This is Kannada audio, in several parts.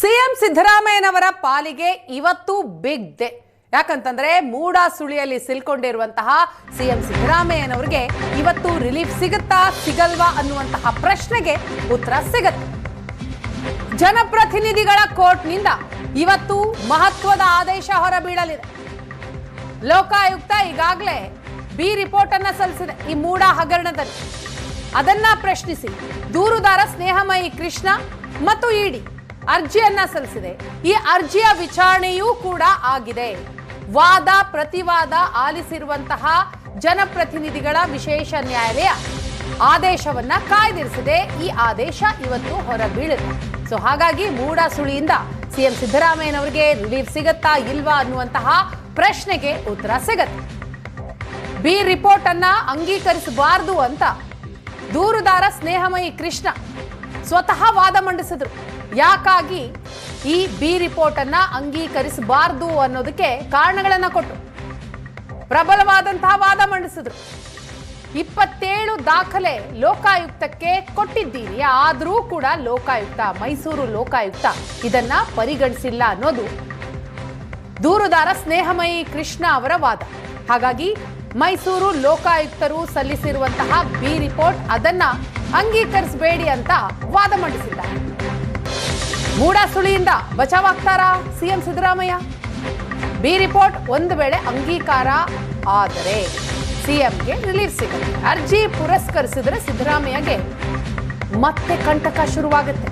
ಸಿಎಂ ಸಿದ್ದರಾಮಯ್ಯನವರ ಪಾಲಿಗೆ ಇವತ್ತು ಬಿಗ್ ಡೇ. ಯಾಕಂತಂದ್ರೆ ಮೂಡ ಸುಳಿಯಲ್ಲಿ ಸಿಲ್ಕೊಂಡಿರುವಂತಹ ಸಿಎಂ ಸಿದ್ದರಾಮಯ್ಯನವರಿಗೆ ಇವತ್ತು ರಿಲೀಫ್ ಸಿಗುತ್ತಾ ಸಿಗಲ್ವಾ ಅನ್ನುವಂತಹ ಪ್ರಶ್ನೆಗೆ ಉತ್ತರ ಸಿಗುತ್ತೆ. ಜನಪ್ರತಿನಿಧಿಗಳ ಕೋರ್ಟ್ನಿಂದ ಇವತ್ತು ಮಹತ್ವದ ಆದೇಶ ಹೊರಬೀಳಲಿದೆ. ಲೋಕಾಯುಕ್ತ ಈಗಾಗಲೇ ಬಿ ರಿಪೋರ್ಟ್ ಅನ್ನ ಸಲ್ಲಿಸಿದೆ ಈ ಮೂಡ ಹಗರಣದಲ್ಲಿ. ಅದನ್ನ ಪ್ರಶ್ನಿಸಿ ದೂರುದಾರ ಸ್ನೇಹಮಯಿ ಕೃಷ್ಣ ಮತ್ತು ಇಡಿ ಅರ್ಜಿಯನ್ನ ಸಲ್ಲಿಸಿದೆ. ಈ ಅರ್ಜಿಯ ವಿಚಾರಣೆಯೂ ಕೂಡ ಆಗಿದೆ. ವಾದ, ಪ್ರತಿವಾದ ಆಲಿಸಿರುವಂತಹ ಜನಪ್ರತಿನಿಧಿಗಳ ವಿಶೇಷ ನ್ಯಾಯಾಲಯ ಆದೇಶವನ್ನ ಕಾಯ್ದಿರಿಸಿದೆ. ಈ ಆದೇಶ ಇವತ್ತು ಹೊರಬೀಳುತ್ತೆ ಸೊ ಹಾಗಾಗಿ ಮೂಡ ಸುಳಿಯಿಂದ ಸಿಎಂ ಸಿದ್ದರಾಮಯ್ಯನವರಿಗೆ ರಿಲೀಫ್ ಸಿಗತ್ತಾ ಇಲ್ವಾ ಅನ್ನುವಂತಹ ಪ್ರಶ್ನೆಗೆ ಉತ್ತರ ಸಿಗತ್ತೆ. ಬಿ ರಿಪೋರ್ಟ್ ಅನ್ನ ಅಂಗೀಕರಿಸಬಾರದು ಅಂತ ದೂರುದಾರ ಸ್ನೇಹಮಯಿ ಕೃಷ್ಣ ಸ್ವತಃ ವಾದ ಮಂಡಿಸಿದ್ರು. ಯಾಕಾಗಿ ಈ ಬಿ ರಿಪೋರ್ಟ್ ಅನ್ನ ಅಂಗೀಕರಿಸಬಾರದು ಅನ್ನೋದಕ್ಕೆ ಕಾರಣಗಳನ್ನ ಕೊಟ್ಟು ಪ್ರಬಲವಾದಂತಹ ವಾದ ಮಂಡಿಸಿದ್ರು. ಇಪ್ಪತ್ತೇಳು ದಾಖಲೆ ಲೋಕಾಯುಕ್ತಕ್ಕೆ ಕೊಟ್ಟಿದ್ದೀರಿ, ಆದರೂ ಕೂಡ ಲೋಕಾಯುಕ್ತ, ಮೈಸೂರು ಲೋಕಾಯುಕ್ತ ಇದನ್ನ ಪರಿಗಣಿಸಿಲ್ಲ ಅನ್ನೋದು ದೂರುದಾರ ಸ್ನೇಹಮಯಿ ಕೃಷ್ಣ ಅವರ ವಾದ. ಹಾಗಾಗಿ ಮೈಸೂರು ಲೋಕಾಯುಕ್ತರು ಸಲ್ಲಿಸಿರುವಂತಹ ಬಿ ರಿಪೋರ್ಟ್ ಅದನ್ನ ಅಂಗೀಕರಿಸಬೇಡಿ ಅಂತ ವಾದ ಮಂಡಿಸಿದ್ದಾರೆ. ಮೂಡ ಸುಳಿಯಿಂದ ಬಚಾವಾಗ್ತಾರಾ ಸಿಎಂ ಸಿದ್ದರಾಮಯ್ಯ? ಬಿ ರಿಪೋರ್ಟ್ ಒಂದು ವೇಳೆ ಅಂಗೀಕಾರ ಆದರೆ ಸಿಎಂಗೆ ರಿಲೀಫ್ ಸಿಗುತ್ತೆ ಅರ್ಜಿ ಪುರಸ್ಕರಿಸಿದ್ರೆ ಸಿದ್ದರಾಮಯ್ಯಗೆ ಮತ್ತೆ ಕಂಟಕ ಶುರುವಾಗುತ್ತೆ.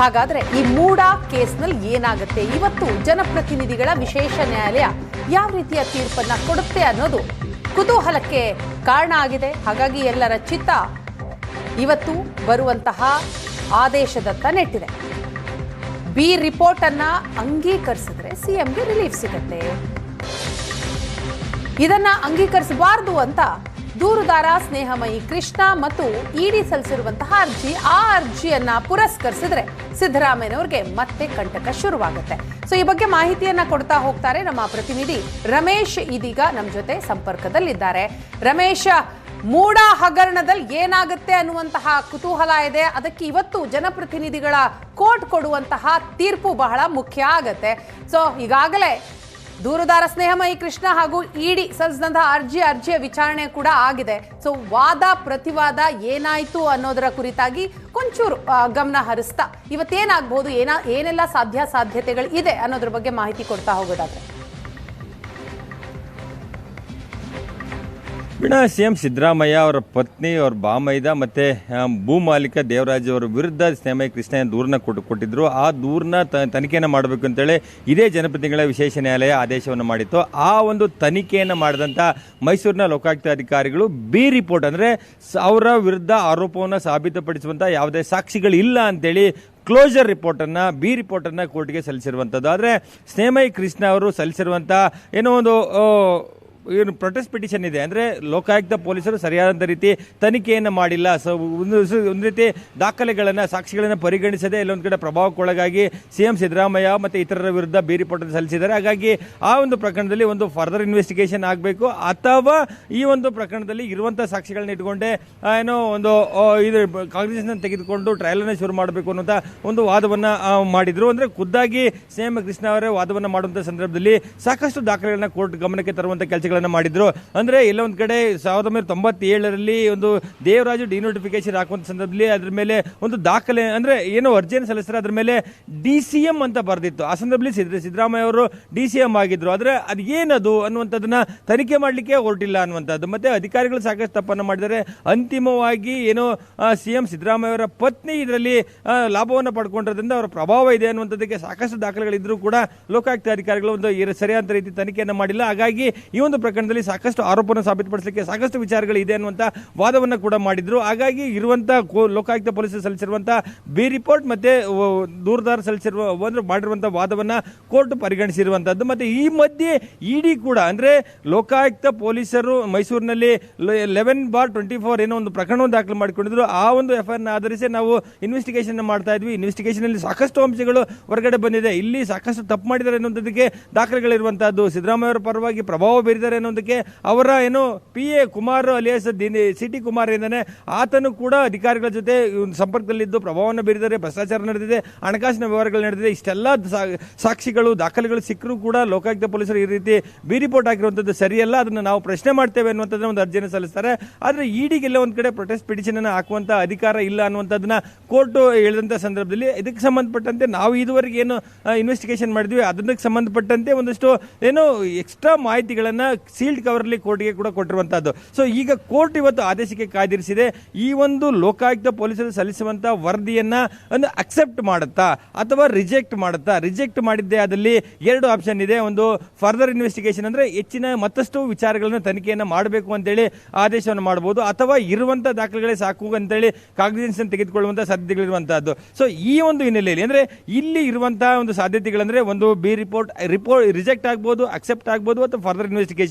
ಹಾಗಾದ್ರೆ ಈ ಮೂಡ ಕೇಸ್ನಲ್ಲಿ ಏನಾಗುತ್ತೆ? ಇವತ್ತು ಜನಪ್ರತಿನಿಧಿಗಳ ವಿಶೇಷ ನ್ಯಾಯಾಲಯ ಯಾವ ರೀತಿಯ ತೀರ್ಪನ್ನ ಕೊಡುತ್ತೆ ಅನ್ನೋದು ಕುತೂಹಲಕ್ಕೆ ಕಾರಣ ಆಗಿದೆ. ಹಾಗಾಗಿ ಎಲ್ಲರ ಚಿತ್ತ ಇವತ್ತು ಬರುವಂತಹ ಆದೇಶದತ್ತ ನೆಟ್ಟಿದೆ ಬಿ ರಿಪೋರ್ಟ್ ಅನ್ನ ಅಂಗೀಕರಿಸಿದ್ರೆ ಸಿಎಂಗೆ ರಿಲೀಫ್ ಸಿಗುತ್ತೆ. ಇದನ್ನ ಅಂಗೀಕರಿಸಬಾರದು ಅಂತ ದೂರುದಾರ ಸ್ನೇಹಮಯಿ ಕೃಷ್ಣ ಮತ್ತು ಇಡಿ ಸಲ್ಲಿಸಿರುವಂತಹ ಅರ್ಜಿ, ಆ ಅರ್ಜಿಯನ್ನ ಪುರಸ್ಕರಿಸಿದ್ರೆ ಸಿದ್ದರಾಮಯ್ಯನವ್ರಿಗೆ ಮತ್ತೆ ಕಂಟಕ ಶುರುವಾಗುತ್ತೆ. ಸೊ ಈ ಬಗ್ಗೆ ಮಾಹಿತಿಯನ್ನ ಕೊಡ್ತಾ ಹೋಗ್ತಾರೆ ನಮ್ಮ ಪ್ರತಿನಿಧಿ ರಮೇಶ್ ಇದೀಗ ನಮ್ಮ ಜೊತೆ ಸಂಪರ್ಕದಲ್ಲಿದ್ದಾರೆ. ರಮೇಶ್ ಮೂಡ ಹಗರಣದಲ್ಲಿ ಏನಾಗುತ್ತೆ ಅನ್ನುವಂತಹ ಕುತೂಹಲ ಇದೆ. ಅದಕ್ಕೆ ಇವತ್ತು ಜನಪ್ರತಿನಿಧಿಗಳ ಕೋರ್ಟ್ ಕೊಡುವಂತಹ ತೀರ್ಪು ಬಹಳ ಮುಖ್ಯ ಆಗತ್ತೆ. ಸೊ ಈಗಾಗಲೇ ದೂರುದಾರ ಸ್ನೇಹಮಯಿ ಕೃಷ್ಣ ಹಾಗೂ ಇಡಿ ಸಲ್ಲಿಸಿದಂತಹ ಅರ್ಜಿ, ಅರ್ಜಿಯ ವಿಚಾರಣೆ ಕೂಡ ಆಗಿದೆ. ಸೊ ವಾದ, ಪ್ರತಿವಾದ ಏನಾಯಿತು ಅನ್ನೋದರ ಕುರಿತಾಗಿ ಕೊಂಚೂರು ಗಮನ ಹರಿಸ್ತಾ. ಇವತ್ತೇನಾಗ್ಬೋದು, ಏನ, ಏನೆಲ್ಲ ಸಾಧ್ಯ ಸಾಧ್ಯತೆಗಳು ಇದೆ ಅನ್ನೋದ್ರ ಬಗ್ಗೆ ಮಾಹಿತಿ ಕೊಡ್ತಾ ಹೋಗೋದಾದ್ರೆ. ವೀಣಾ ಸಿ ಎಂ ಸಿದ್ದರಾಮಯ್ಯ ಅವರ ಪತ್ನಿ ಅವ್ರ ಬಾಮೈದ ಮತ್ತು ಆ, ಭೂ ಮಾಲೀಕ ದೇವರಾಜ್ ಅವರ ವಿರುದ್ಧ ಸ್ನೇಹಮಯ ಕೃಷ್ಣ ದೂರನ್ನ ಕೊಟ್ಟು ಕೊಟ್ಟಿದ್ರು. ಆ ದೂರನ್ನ ತನಿಖೆಯನ್ನು ಮಾಡಬೇಕು ಅಂತೇಳಿ ಇದೇ ಜನಪ್ರತಿನಿಧಿಗಳ ವಿಶೇಷ ನ್ಯಾಯಾಲಯ ಆದೇಶವನ್ನು ಮಾಡಿತ್ತು. ಆ ಒಂದು ತನಿಖೆಯನ್ನು ಮಾಡಿದಂಥ ಮೈಸೂರಿನ ಲೋಕಾಯುಕ್ತ ಅಧಿಕಾರಿಗಳು ಬಿ ರಿಪೋರ್ಟ್ ಅಂದರೆ ಅವರ ವಿರುದ್ಧ ಆರೋಪವನ್ನು ಸಾಬೀತುಪಡಿಸುವಂಥ ಯಾವುದೇ ಸಾಕ್ಷಿಗಳಿಲ್ಲ ಅಂತೇಳಿ ಕ್ಲೋಸರ್ ರಿಪೋರ್ಟನ್ನು ಬಿ ರಿಪೋರ್ಟನ್ನು ಕೋರ್ಟ್ಗೆ ಸಲ್ಲಿಸಿರುವಂಥದ್ದು ಆದರೆ ಸ್ನೇಮೈ ಕೃಷ್ಣ ಅವರು ಸಲ್ಲಿಸಿರುವಂಥ ಏನೋ ಒಂದು ಏನು ಪ್ರೊಟೆಸ್ಟ್ ಪಿಟಿಷನ್ ಇದೆ. ಅಂದರೆ ಲೋಕಾಯುಕ್ತ ಪೊಲೀಸರು ಸರಿಯಾದಂಥ ರೀತಿ ತನಿಖೆಯನ್ನು ಮಾಡಿಲ್ಲ. ಸೊ ಒಂದು ಒಂದು ರೀತಿ ದಾಖಲೆಗಳನ್ನು, ಸಾಕ್ಷಿಗಳನ್ನು ಪರಿಗಣಿಸದೆ ಇಲ್ಲೊಂದು ಕಡೆ ಪ್ರಭಾವಕ್ಕೊಳಗಾಗಿ ಸಿ ಎಂ ಸಿದ್ದರಾಮಯ್ಯ ಮತ್ತು ಇತರರ ವಿರುದ್ಧ ಬೇರೆ ರಿಪೋರ್ಟ್ ಸಲ್ಲಿಸಿದ್ದಾರೆ. ಹಾಗಾಗಿ ಆ ಒಂದು ಪ್ರಕರಣದಲ್ಲಿ ಒಂದು ಫರ್ದರ್ ಇನ್ವೆಸ್ಟಿಗೇಷನ್ ಆಗಬೇಕು. ಅಥವಾ ಈ ಒಂದು ಪ್ರಕರಣದಲ್ಲಿ ಇರುವಂಥ ಸಾಕ್ಷಿಗಳನ್ನ ಇಟ್ಕೊಂಡೇ ಏನೋ ಒಂದು ಇದು ಕಾಂಗ್ರೆಸ್ನ ತೆಗೆದುಕೊಂಡು ಟ್ರಯಲನ್ನು ಶುರು ಮಾಡಬೇಕು ಅನ್ನೋಂಥ ಒಂದು ವಾದವನ್ನು ಮಾಡಿದ್ರು. ಅಂದರೆ ಖುದ್ದಾಗಿ ಸಿ ಎಂ ಕೃಷ್ಣ ಅವರೇ ವಾದವನ್ನು ಮಾಡುವಂಥ ಸಂದರ್ಭದಲ್ಲಿ ಸಾಕಷ್ಟು ದಾಖಲೆಗಳನ್ನ ಕೋರ್ಟ್ ಗಮನಕ್ಕೆ ತರುವಂಥ ಕೆಲಸಗಳನ್ನು ಮಾಡಿದ್ರು. ಅಂದರೆ ಎಲ್ಲೊಂದು ಕಡೆ ಸಾವಿರದ ಒಂಬೈನೂರ ತೊಂಬತ್ತೇಳರಲ್ಲಿ ಒಂದು ದೇವರಾಜು ಡಿನೋಟಿಫಿಕೇಶನ್ ಹಾಕುವಂಥ ಸಂದರ್ಭದಲ್ಲಿ ಅದ್ರ ಮೇಲೆ ಒಂದು ದಾಖಲೆ, ಅಂದರೆ ಏನೋ ಅರ್ಜಿಯನ್ನು ಸಲ್ಲಿಸ್ತಾರೆ, ಅದ್ರ ಮೇಲೆ ಡಿ ಸಿ ಎಂ ಅಂತ ಬರೆದಿತ್ತು. ಆ ಸಂದರ್ಭದಲ್ಲಿ ಸಿದ್ದ ಸಿದ್ದರಾಮಯ್ಯ ಅವರು ಡಿ ಸಿ ಎಂ ಆಗಿದ್ರು. ಆದರೆ ಅದು ಏನದು ಅನ್ನುವಂಥದ್ದನ್ನ ತನಿಖೆ ಮಾಡಲಿಕ್ಕೆ ಹೊರಟಿಲ್ಲ ಅನ್ನುವಂಥದ್ದು. ಮತ್ತೆ ಅಧಿಕಾರಿಗಳು ಸಾಕಷ್ಟು ತಪ್ಪನ್ನು ಮಾಡಿದರೆ ಅಂತಿಮವಾಗಿ ಏನೋ ಸಿ ಎಂ ಸಿದ್ದರಾಮಯ್ಯ ಅವರ ಪತ್ನಿ ಇದರಲ್ಲಿ ಲಾಭವನ್ನು ಪಡ್ಕೊಂಡಿರೋದ್ರಿಂದ ಅವರ ಪ್ರಭಾವ ಇದೆ ಅನ್ನುವಂಥದ್ದಕ್ಕೆ ಸಾಕಷ್ಟು ದಾಖಲೆಗಳಿದ್ದರೂ ಕೂಡ ಲೋಕಾಯುಕ್ತ ಅಧಿಕಾರಿಗಳು ಒಂದು ಸರಿಯಾದ ರೀತಿ ತನಿಖೆಯನ್ನು ಮಾಡಿಲ್ಲ. ಹಾಗಾಗಿ ಈ ಒಂದು ಪ್ರಕರಣದಲ್ಲಿ ಸಾಕಷ್ಟು ಆರೋಪವನ್ನು ಸಾಬೀತುಪಡಿಸಲಿಕ್ಕೆ ಸಾಕಷ್ಟು ವಿಚಾರಗಳಿದೆ ಅನ್ನುವಂಥ ವಾದವನ್ನು ಕೂಡ ಮಾಡಿದ್ರು. ಹಾಗಾಗಿ ಇರುವಂಥ ಲೋಕಾಯುಕ್ತ ಪೊಲೀಸರು ಸಲ್ಲಿಸಿರುವಂಥ ಬಿ ರಿಪೋರ್ಟ್ ಮತ್ತೆ ದೂರದಾರ ಸಲ್ಲಿಸಿರುವ ಒಂದು ಮಾಡಿರುವಂಥ ವಾದವನ್ನು ಕೋರ್ಟ್ ಪರಿಗಣಿಸಿರುವಂಥದ್ದು ಮತ್ತೆ ಈ ಮಧ್ಯೆ ಇಡಿ ಕೂಡ, ಅಂದ್ರೆ ಲೋಕಾಯುಕ್ತ ಪೊಲೀಸರು ಮೈಸೂರಿನಲ್ಲಿ ಲೆವೆನ್ ಬಾರ್ ಟ್ವೆಂಟಿ ಫೋರ್ ಏನೋ ಒಂದು ಪ್ರಕರಣವನ್ನು ದಾಖಲು ಮಾಡಿಕೊಂಡಿದ್ರು. ಆ ಒಂದು ಎಫ್ ಐ ಆಧರಿಸಿ ನಾವು ಇನ್ವೆಸ್ಟಿಗೇಷನ್ ಮಾಡ್ತಾ ಇದ್ವಿ. ಇನ್ವೆಸ್ಟಿಗೇಷನ್ ಅಲ್ಲಿ ಸಾಕಷ್ಟು ಅಂಶಗಳು ಹೊರಗಡೆ ಬಂದಿದೆ. ಇಲ್ಲಿ ಸಾಕಷ್ಟು ತಪ್ಪು ಮಾಡಿದ್ದಾರೆ ಅನ್ನೋದಕ್ಕೆ ದಾಖಲೆಗಳಿರುವಂತಹದ್ದು. ಸಿದ್ದರಾಮಯ್ಯ ಅವರ ಪರವಾಗಿ ಪ್ರಭಾವ ಬೀರಿದ್ದಾರೆ ಅನ್ನೋದಕ್ಕೆ ಅವರ ಏನು P A Kumar alias CT Kumar ಏನಾನೆ ಆತನು ಕೂಡ ಅಧಿಕಾರಿಗಳ ಜೊತೆ ಸಂಪರ್ಕದಲ್ಲಿದ್ದು ಪ್ರಭಾವವನ್ನು ಬೀರಿದರೆ ಭ್ರಷ್ಟಾಚಾರ ನಡೆದಿದೆ, ಹಣಕಾಸಿನ ವ್ಯವಹಾರಗಳು ನಡೆದಿದೆ, ಇಷ್ಟೆಲ್ಲ ಸಾಕ್ಷಿಗಳು, ದಾಖಲೆಗಳು ಸಿಕ್ಕರೂ ಕೂಡ ಲೋಕಾಯುಕ್ತ ಪೊಲೀಸರು ಈ ರೀತಿ ಬಿ ರಿಪೋರ್ಟ್ ಹಾಕಿರುವಂಥದ್ದು ಸರಿಯಲ್ಲ, ಅದನ್ನು ನಾವು ಪ್ರಶ್ನೆ ಮಾಡ್ತೇವೆ ಅನ್ನುವಂಥದ್ದನ್ನ ಒಂದು ಅರ್ಜಿಯನ್ನು ಸಲ್ಲಿಸ್ತಾರೆ. ಆದರೆ ಈಡಿಗೆಲ್ಲ ಒಂದು ಕಡೆ ಪ್ರೊಟೆಸ್ಟ್ ಪಿಟಿಷನ್ ಅನ್ನು ಹಾಕುವಂಥ ಅಧಿಕಾರ ಇಲ್ಲ ಅನ್ನುವಂಥದ್ದನ್ನ ಕೋರ್ಟ್ ಹೇಳಿದಂಥ ಸಂದರ್ಭದಲ್ಲಿ ಇದಕ್ಕೆ ಸಂಬಂಧಪಟ್ಟಂತೆ ನಾವು ಇದುವರೆಗೆ ಏನು ಇನ್ವೆಸ್ಟಿಗೇಷನ್ ಮಾಡಿದ್ವಿ, ಅದಕ್ಕೆ ಸಂಬಂಧಪಟ್ಟಂತೆ ಒಂದಷ್ಟು ಏನು ಎಕ್ಸ್ಟ್ರಾ ಮಾಹಿತಿಗಳನ್ನ ಸೀಲ್ಡ್ ಕವರ್ಲಿ ಕೋರ್ಟ್ಗೆ ಕೂಡ ಕೊಟ್ಟಿರುವಂತಹದ್ದು. ಸೊ ಈಗ ಕೋರ್ಟ್ ಇವತ್ತು ಆದೇಶಕ್ಕೆ ಕಾದಿರಿಸಿದೆ ಈ ಒಂದು ಲೋಕಾಯುಕ್ತ ಪೊಲೀಸರು ಸಲ್ಲಿಸುವಂತ ವರದಿಯನ್ನ ಒಂದು ಅಕ್ಸೆಪ್ಟ್ ಮಾಡುತ್ತಾ ಅಥವಾ ರಿಜೆಕ್ಟ್ ಮಾಡುತ್ತಾ? ರಿಜೆಕ್ಟ್ ಮಾಡಿದ್ದೇ ಅದಲ್ಲಿ ಎರಡು ಆಪ್ಷನ್ ಇದೆ. ಒಂದು ಫರ್ದರ್ ಇನ್ವೆಸ್ಟಿಗೇಷನ್ ಅಂದ್ರೆ ಹೆಚ್ಚಿನ ಮತ್ತಷ್ಟು ವಿಚಾರಗಳನ್ನು ತನಿಖೆಯನ್ನು ಮಾಡಬೇಕು ಅಂತೇಳಿ ಆದೇಶವನ್ನು ಮಾಡಬಹುದು ಅಥವಾ ಇರುವಂತ ದಾಖಲೆಗಳೇ ಸಾಕು ಅಂತೇಳಿ ಕಾಗ್ನಿಜೆನ್ಸ್ ತೆಗೆದುಕೊಳ್ಳುವಂತ ಸಾಧ್ಯತೆಗಳಿರುವಂತಹದ್ದು. ಸೊ ಈ ಒಂದು ಹಿನ್ನೆಲೆಯಲ್ಲಿ ಅಂದ್ರೆ ಇಲ್ಲಿ ಇರುವಂತಹ ಒಂದು ಸಾಧ್ಯತೆಗಳಂದ್ರೆ ಒಂದು ಬಿ ರಿಪೋರ್ಟ್ ರಿಪೋರ್ಟ್ ರಿಜೆಕ್ಟ್ ಆಗ್ಬೋದು ಅಕ್ಸೆಪ್ಟ್ ಆಗ್ಬೋದು, ಅಥವಾ ಫರ್ದರ್ ಇನ್ವೆಸ್ಟಿಗೇಷನ್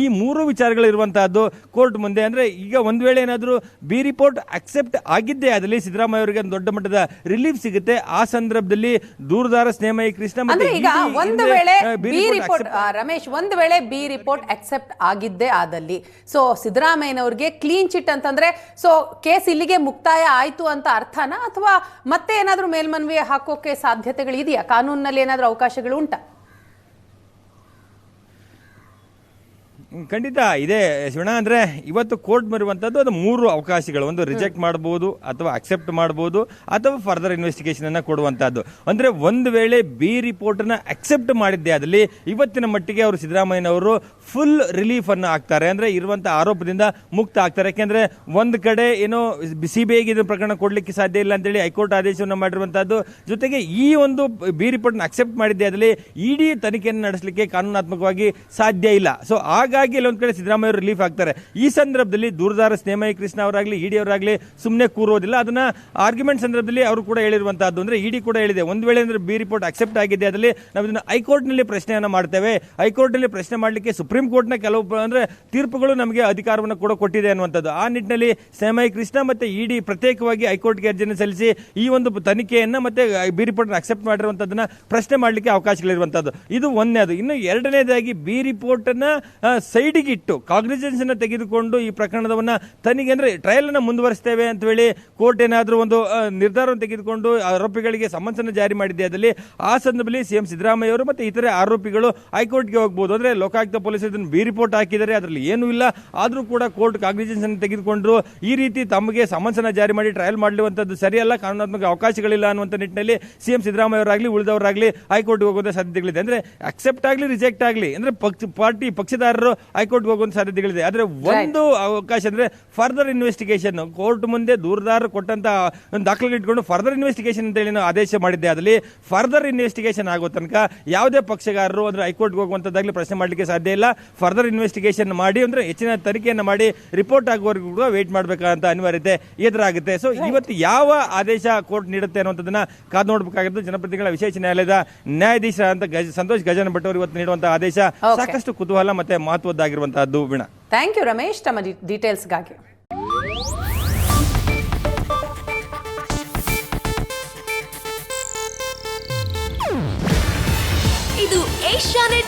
ಈ ಮೂರು ವಿಚಾರಗಳು ಇರುವಂತಹದ್ದು ಕೋರ್ಟ್ ಮುಂದೆ. ಅಂದ್ರೆ ಈಗ ಒಂದ್ ವೇಳೆ ಏನಾದರೂ ಬಿ ರಿಪೋರ್ಟ್ ಅಕ್ಸೆಪ್ಟ್ ಆಗಿದ್ದೇ ಆದಲ್ಲಿ ಸಿದ್ದರಾಮಯ್ಯ ಅವರಿಗೆ ಒಂದು ದೊಡ್ಡ ಮಟ್ಟದ ರಿಲೀಫ್ ಸಿಗುತ್ತೆ. ಆ ಸಂದರ್ಭದಲ್ಲಿ ದೂರದಾರ ಸ್ನೇಹಮಯಿ ಕೃಷ್ಣ ಒಂದು ವೇಳೆ ಬಿ ರಿಪೋರ್ಟ್ ರಮೇಶ್ ಒಂದು ವೇಳೆ ಬಿ ರಿಪೋರ್ಟ್ ಅಕ್ಸೆಪ್ಟ್ ಆಗಿದ್ದೇ ಆದಲ್ಲಿ. ಸೊ ಸಿದ್ದರಾಮಯ್ಯನವ್ರಿಗೆ ಕ್ಲೀನ್ ಚಿಟ್ ಅಂತಂದ್ರೆ ಸೊ ಕೇಸ್ ಇಲ್ಲಿಗೆ ಮುಕ್ತಾಯ ಆಯ್ತು ಅಂತ ಅರ್ಥನಾ? ಅಥವಾ ಮತ್ತೆ ಏನಾದರೂ ಮೇಲ್ಮನವಿ ಹಾಕೋಕೆ ಸಾಧ್ಯತೆಗಳು ಇದೆಯಾ? ಕಾನೂನಿನಲ್ಲಿ ಏನಾದರೂ ಅವಕಾಶಗಳು ಉಂಟಾ? ಖಂಡಿತ. ಇದೆ ಶಿವಣ್ಣ ಅಂದರೆ ಇವತ್ತು ಕೋರ್ಟ್ ಬರುವಂತದ್ದು ಅದು ಮೂರು ಅವಕಾಶಗಳು. ಒಂದು ರಿಜೆಕ್ಟ್ ಮಾಡಬಹುದು ಅಥವಾ ಅಕ್ಸೆಪ್ಟ್ ಮಾಡಬಹುದು ಅಥವಾ ಫರ್ದರ್ ಇನ್ವೆಸ್ಟಿಗೇಷನ್ ಅನ್ನ ಕೊಡುವಂತದ್ದು ಅಂದ್ರೆ ಒಂದು ವೇಳೆ ಬಿ ರಿಪೋರ್ಟ್ ಅನ್ನ ಅಕ್ಸೆಪ್ಟ್ ಮಾಡಿದ್ದೇ ಆದಲ್ಲಿ ಇವತ್ತಿನ ಮಟ್ಟಿಗೆ ಅವರು ಸಿದ್ದರಾಮಯ್ಯನವರು ಫುಲ್ ರಿಲೀಫ್ ಅನ್ನು ಆಗ್ತಾರೆ ಅಂದ್ರೆ ಇರುವಂತ ಆರೋಪದಿಂದ ಮುಕ್ತ ಆಗ್ತಾರೆ. ಯಾಕೆಂದ್ರೆ ಒಂದ್ ಕಡೆ ಏನೋ ಸಿಬಿಐಗೆ ಐಗೆ ಪ್ರಕರಣ ಕೊಡ್ಲಿಕ್ಕೆ ಸಾಧ್ಯ ಇಲ್ಲ ಅಂತೇಳಿ ಹೈಕೋರ್ಟ್ ಆದೇಶವನ್ನು ಮಾಡಿರುವಂಥದ್ದು ಜೊತೆಗೆ ಈ ಒಂದು ಬಿ ರಿಪೋರ್ಟ್ ಅಕ್ಸೆಪ್ಟ್ ಮಾಡಿದ್ದೆ ಅದರಲ್ಲಿ ಇಡಿ ತನಿಖೆಯನ್ನು ನಡೆಸಲಿಕ್ಕೆ ಕಾನೂನಾತ್ಮಕವಾಗಿ ಸಾಧ್ಯ ಇಲ್ಲ. ಸೊ ಹಾಗಾಗಿ ಒಂದ್ ಕಡೆ ಸಿದ್ದರಾಮಯ್ಯ ರಿಲೀಫ್ ಆಗ್ತಾರೆ. ಈ ಸಂದರ್ಭದಲ್ಲಿ ದೂರದಾರ ಸ್ನೇಹಮಯಿ ಕೃಷ್ಣ ಅವರಾಗ್ಲಿ ಇಡಿ ಅವರಾಗ್ಲಿ ಸುಮ್ಮನೆ ಕೂರೋದಿಲ್ಲ. ಅದನ್ನ ಆರ್ಗ್ಯುಮೆಂಟ್ ಸಂದರ್ಭದಲ್ಲಿ ಅವರು ಕೂಡ ಹೇಳಿರುವಂತಹದ್ದು. ಅಂದ್ರೆ ಇಡಿ ಕೂಡ ಹೇಳಿದೆ. ಒಂದ್ ವೇಳೆ ಅಂದ್ರೆ ಬಿ ರಿಪೋರ್ಟ್ ಅಕ್ಸೆಪ್ಟ್ ಆಗಿದೆ ಅದರಲ್ಲಿ ನಾವು ಇದನ್ನ ಹೈಕೋರ್ಟ್ನಲ್ಲಿ ಪ್ರಶ್ನೆಯನ್ನ ಮಾಡ್ತೇವೆ. ಹೈಕೋರ್ಟ್ನಲ್ಲಿ ಪ್ರಶ್ನೆ ಮಾಡಲಿಕ್ಕೆ ಸುಪ್ರೀಂ ಕೋರ್ಟ್ ಕೋರ್ಟ್ನ ಕೆಲವು ಅಂದರೆ ತೀರ್ಪುಗಳು ನಮಗೆ ಅಧಿಕಾರವನ್ನು ಕೂಡ ಕೊಟ್ಟಿದೆ ಅನ್ನುವಂಥದ್ದು. ಆ ನಿಟ್ಟಿನಲ್ಲಿ ಸೇಮೈ ಕೃಷ್ಣ ಮತ್ತೆ ಇಡಿ ಪ್ರತ್ಯೇಕವಾಗಿ ಹೈಕೋರ್ಟ್ಗೆ ಅರ್ಜಿಯನ್ನು ಸಲ್ಲಿಸಿ ಈ ಒಂದು ತನಿಖೆಯನ್ನ ಮತ್ತೆ ಬಿ ರಿಪೋರ್ಟ್ ಅಕ್ಸೆಪ್ಟ್ ಮಾಡಿರುವಂಥದ್ದನ್ನು ಪ್ರಶ್ನೆ ಮಾಡಲಿಕ್ಕೆ ಅವಕಾಶಗಳಿರುವಂಥದ್ದು. ಇದು ಒಂದನೇದು. ಇನ್ನು ಎರಡನೇದಾಗಿ ಬಿ ರಿಪೋರ್ಟ್ ಅನ್ನ ಸೈಡಿಗೆ ಇಟ್ಟು ಕಾಗ್ನಿಜೆನ್ಸನ್ನು ತೆಗೆದುಕೊಂಡು ಈ ಪ್ರಕರಣದವನ್ನ ತನಿಖೆ ಅಂದ್ರೆ ಟ್ರಯಲನ್ನು ಮುಂದುವರಿಸ್ತೇವೆ ಅಂತ ಹೇಳಿ ಕೋರ್ಟ್ ಏನಾದರೂ ಒಂದು ನಿರ್ಧಾರವನ್ನು ತೆಗೆದುಕೊಂಡು ಆರೋಪಿಗಳಿಗೆ ಸಮನ್ಸನ್ನು ಜಾರಿ ಮಾಡಿದೆ ಅದರಲ್ಲಿ ಆ ಸಂದರ್ಭದಲ್ಲಿ ಸಿಎಂ ಸಿದ್ದರಾಮಯ್ಯ ಅವರು ಮತ್ತೆ ಇತರೆ ಆರೋಪಿಗಳು ಹೈಕೋರ್ಟ್ಗೆ ಹೋಗ್ಬೋದು. ಅಂದರೆ ಲೋಕಾಯುಕ್ತ ಪೊಲೀಸರು ಇದನ್ನು ಬಿ ರಿಪೋರ್ಟ್ ಹಾಕಿದರೆ ಅದರಲ್ಲಿ ಏನೂ ಇಲ್ಲ. ಆದರೂ ಕೂಡ ಕೋರ್ಟ್ ಕಾಗ್ನಿಜೆನ್ಸ್ ಅನ್ನು ತೆಗೆದುಕೊಂಡ್ರು. ಈ ರೀತಿ ತಮಗೆ ಸಮನ್ಸನ ಜಾರಿ ಮಾಡಿ ಟ್ರಯಲ್ ಮಾಡಲಿವಂಥದ್ದು ಸರಿಯಲ್ಲ ಕಾನೂನಾತ್ಮಕ ಅವಕಾಶಗಳಿಲ್ಲ ಅನ್ನುವಂಥ ನಿಟ್ಟಿನಲ್ಲಿ ಸಿಎಂ ಸಿದ್ದರಾಮಯ್ಯ ಅವರಾಗ್ಲಿ ಉಳಿದವರಾಗಲಿ ಹೈಕೋರ್ಟ್ಗೆ ಹೋಗುವಂಥ ಸಾಧ್ಯತೆಗಳಿದೆ. ಅಂದರೆ ಅಕ್ಸೆಪ್ಟ್ ಆಗಲಿ ರಿಜೆಕ್ಟ್ ಆಗಲಿ ಅಂದರೆ ಪಕ್ಷ ಪಾರ್ಟಿ ಪಕ್ಷದಾರರು ಹೈಕೋರ್ಟ್ಗೆ ಹೋಗುವಂಥ ಸಾಧ್ಯತೆಗಳಿದೆ. ಆದರೆ ಒಂದು ಅವಕಾಶ ಅಂದರೆ ಫರ್ದರ್ ಇನ್ವೆಸ್ಟಿಗೇಷನ್ ಕೋರ್ಟ್ ಮುಂದೆ ದೂರದಾರರು ಕೊಟ್ಟಂಥ ದಾಖಲೆ ಇಟ್ಕೊಂಡು ಫರ್ದರ್ ಇನ್ವೆಸ್ಟಿಗೇಷನ್ ಅಂತ ಹೇಳಿ ನಾವು ಆದೇಶ ಮಾಡಿದ್ದೆ. ಅದರಲ್ಲಿ ಫರ್ದರ್ ಇನ್ವೆಸ್ಟಿಗೇಷನ್ ಆಗೋ ತನಕ ಯಾವುದೇ ಪಕ್ಷಗಾರರು ಅಂದರೆ ಹೈಕೋರ್ಟ್ಗೆ ಹೋಗುವಂಥದ್ದಾಗಲಿ ಪ್ರಶ್ನೆ ಮಾಡಲಿಕ್ಕೆ ಸಾಧ್ಯ ಇಲ್ಲ. ಫರ್ದರ್ ಇನ್ವೆಸ್ಟಿಗೇಷನ್ ಮಾಡಿ ಅಂದ್ರೆ ಹೆಚ್ಚಿನ ತನಿಖೆಯನ್ನು ಮಾಡಿ ರಿಪೋರ್ಟ್ ಆಗುವವರೆಗೂ ಕೂಡ ವೇಟ್ ಮಾಡಬೇಕಂತ ಅನಿವಾರ್ಯತೆ ಎದುರಾಗುತ್ತೆ. ಸೊ ಇವತ್ತು ಯಾವ ಆದೇಶ ಕೋರ್ಟ್ ನೀಡುತ್ತೆ ಅನ್ನುವಂಥದ್ದನ್ನ ಕಾದು ನೋಡಬೇಕಾಗಿದ್ದು ಜನಪ್ರತಿನಿಧಿಗಳ ವಿಶೇಷ ನ್ಯಾಯಾಲಯದ ನ್ಯಾಯಾಧೀಶ ಗಜ ಸಂತೋಷ್ ಗಜಾನನ್ ಭಟ್ ಅವರು ಇವತ್ತು ನೀಡುವಂತಹ ಆದೇಶ. ಸಾಕಷ್ಟು ಕುತೂಹಲ ಮತ್ತೆ ಮಹತ್ವದ್ದಾಗಿರುವಂತಹದ್ದು ವಿಣ. Thank you Ramesh. ತಮ್ಮ ಡೀಟೇಲ್ಸ್ಗಾಗಿ ಇದು ಏಷ್ಯಾನೆಟ್